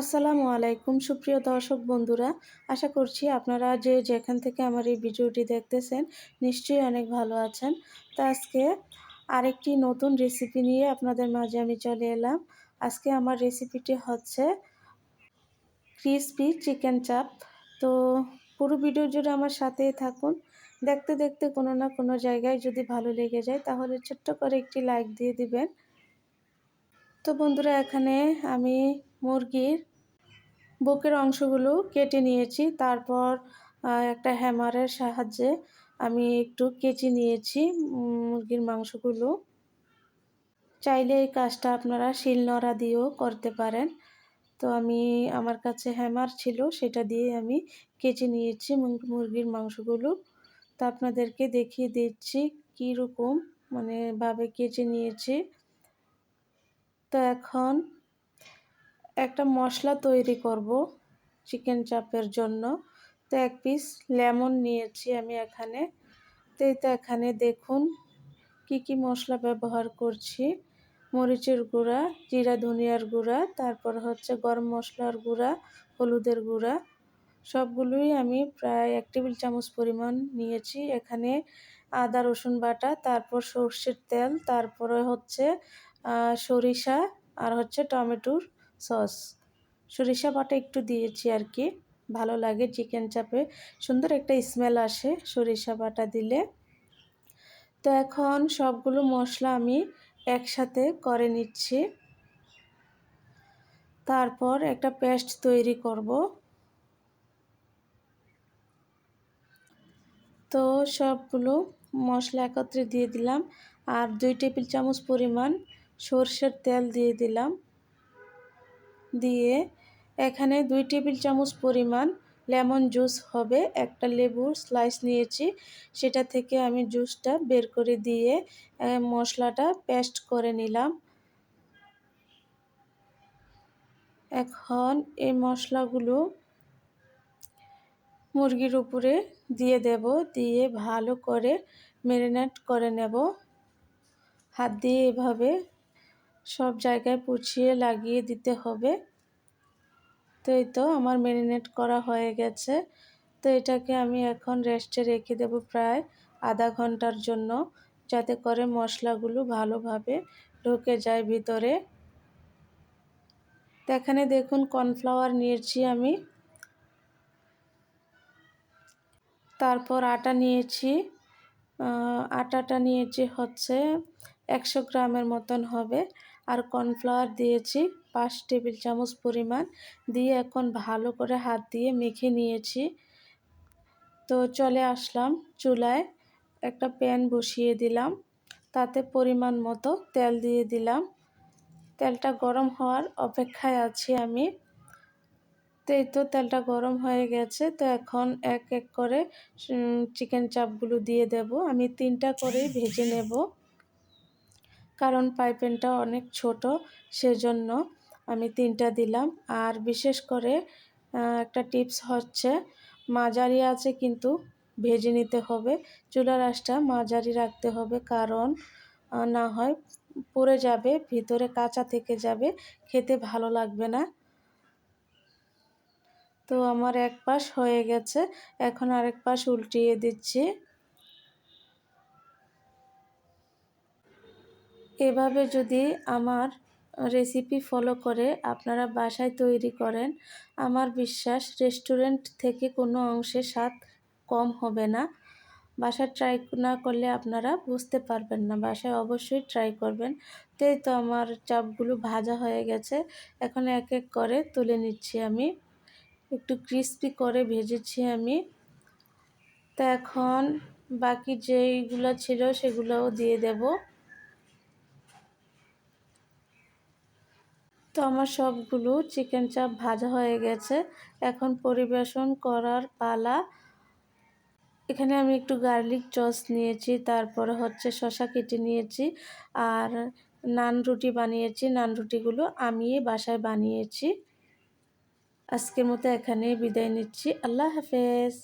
আসসালামু আলাইকুম, সুপ্রিয় দর্শক বন্ধুরা। আশা করছি আপনারা যে যেখান থেকে আমার এই ভিডিওটি দেখতেছেন, নিশ্চয়ই অনেক ভালো আছেন। তো আজকে আরেকটি নতুন রেসিপি নিয়ে আপনাদের মাঝে আমি চলে এলাম। আজকে আমার রেসিপিটি হচ্ছে ক্রিসপি চিকেন চাপ তো পুরো ভিডিও জুড়ে আমার সাথেই থাকুন। দেখতে দেখতে কোনো না কোনো জায়গায় যদি ভালো লেগে যায়, তাহলে ছোট্ট করে একটি লাইক দিয়ে দিবেন। তো বন্ধুরা, এখানে আমি মুরগির বুকের অংশগুলো কেটে নিয়েছি। তারপর একটা হ্যামারের সাহায্যে আমি একটু কেচি নিয়েছি মুরগির মাংসগুলো। চাইলে এই কাজটা আপনারা শিলনোড়া দিয়েও করতে পারেন। তো আমি, আমার কাছে হ্যামার ছিল, সেটা দিয়ে আমি কেচে নিয়েছি মুরগির মাংসগুলো। তো আপনাদেরকে দেখিয়ে দিচ্ছি কীরকম মানে ভাবে কেচে নিয়েছি। তো এখন একটা মশলা তৈরি করব চিকেন চাপের জন্য। তো এক পিস লেমন নিয়েছি আমি এখানে। তো তো এখানে দেখুন কি কি মশলা ব্যবহার করছি। মরিচের গুঁড়া, জিরা, ধনিয়ার গুঁড়া, তারপর হচ্ছে গরম মশলার গুঁড়া, হলুদের গুঁড়া। সবগুলোই আমি প্রায় এক টেবিল চামচ পরিমাণ নিয়েছি। এখানে আদা, রসুন বাটা, তারপর সর্ষের তেল, তারপরে হচ্ছে সরিষা আর হচ্ছে টমেটোর সস। সরিষা বাটা একটু দিয়েছি আর কি, ভালো লাগে চিকেন চাপে। সুন্দর একটা স্মেল আসে সরিষা বাটা দিলে। তো এখন সবগুলো মশলা আমি একসাথে করে নিচ্ছি। তারপর একটা পেস্ট তৈরি করব। তো সবগুলো মশলা একত্রে দিয়ে দিলাম। আর দুই টেবিল চামচ পরিমাণ সর্ষের তেল দিয়ে দিলাম। দিয়ে এখানে দুই টেবিল চামচ পরিমাণ লেমন জুস হবে, একটা লেবুর স্লাইস নিয়েছি। সেটা থেকে আমি জুসটা বের করে দিয়ে মশলাটা পেস্ট করে নিলাম। এখন এই মশলাগুলো মুরগির উপরে দিয়ে দেব, দিয়ে ভালো করে ম্যারিনেট করে নেব। হাত দিয়ে এভাবে সব জায়গায় পুছিয়ে লাগিয়ে দিতে হবে। তো এই তো আমার ম্যারিনেট করা হয়ে গেছে। তো এটাকে আমি এখন রেস্টে রেখে দেব প্রায় আধা ঘণ্টার জন্য, যাতে করে মশলাগুলো ভালোভাবে ঢুকে যায় ভিতরে। তো এখানে দেখুন কর্নফ্লাওয়ার নিয়েছি আমি। তারপর আটা নিয়েছি। আটাটা নিয়েছি হচ্ছে একশো গ্রামের মতন হবে। আর কর্নফ্লাওয়ার দিয়েছি পাঁচ টেবিল চামচ পরিমাণ। দিয়ে এখন ভালো করে হাত দিয়ে মেখে নিয়েছি। তো চলে আসলাম চুলায়। একটা প্যান বসিয়ে দিলাম। তাতে পরিমাণ মতো তেল দিয়ে দিলাম। তেলটা গরম হওয়ার অপেক্ষায় আছি আমি। তো এই তো তেলটা গরম হয়ে গেছে। তো এখন এক এক করে চিকেন চাপগুলো দিয়ে দেব। আমি তিনটা করেই ভেজে নেব। কারণ পাইপেনটা অনেক ছোট, সেজন্য আমি তিনটা দিলাম। আর বিশেষ করে একটা টিপস হচ্ছে, মাঝারি আছে কিন্তু ভেজে নিতে হবে। চুলার আঁচটা মাঝারি রাখতে হবে কারণ না হয় পড়ে যাবে, ভিতরে কাঁচা থেকে যাবে, খেতে ভালো লাগবে না। তো আমার এক পাশ হয়ে গেছে, এখন আরেক পাশ উল্টিয়ে দিচ্ছি। এভাবে যদি আমার রেসিপি ফলো করে, আপনারা বাসায় তৈরি করেন, আমার বিশ্বাস রেস্টুরেন্ট থেকে কোনো অংশে স্বাদ কম হবে না। বাসায় ট্রাই না করলে আপনারা বুঝতে পারবেন না, বাসায় অবশ্যই ট্রাই করবেন। তাই তো আমার চাপগুলো ভাজা হয়ে গেছে, এখন এক এক করে তুলে নিচ্ছি আমি। একটু ক্রিস্পি করে ভেজেছি আমি। তো এখন বাকি যেইগুলো ছিল সেগুলোও দিয়ে দেব। তো আমার সবগুলো চিকেন চাপ ভাজা হয়ে গেছে। এখন পরিবেশন করার পালা। এখানে আমি একটু গার্লিক চস নিয়েছি, তারপরে হচ্ছে শশা কেটে নিয়েছি আর নান রুটি বানিয়েছি। নান রুটিগুলো আমি বাসায় বানিয়েছি। আজকের মতো এখানে বিদায় নিচ্ছি। আল্লাহ হাফেজ।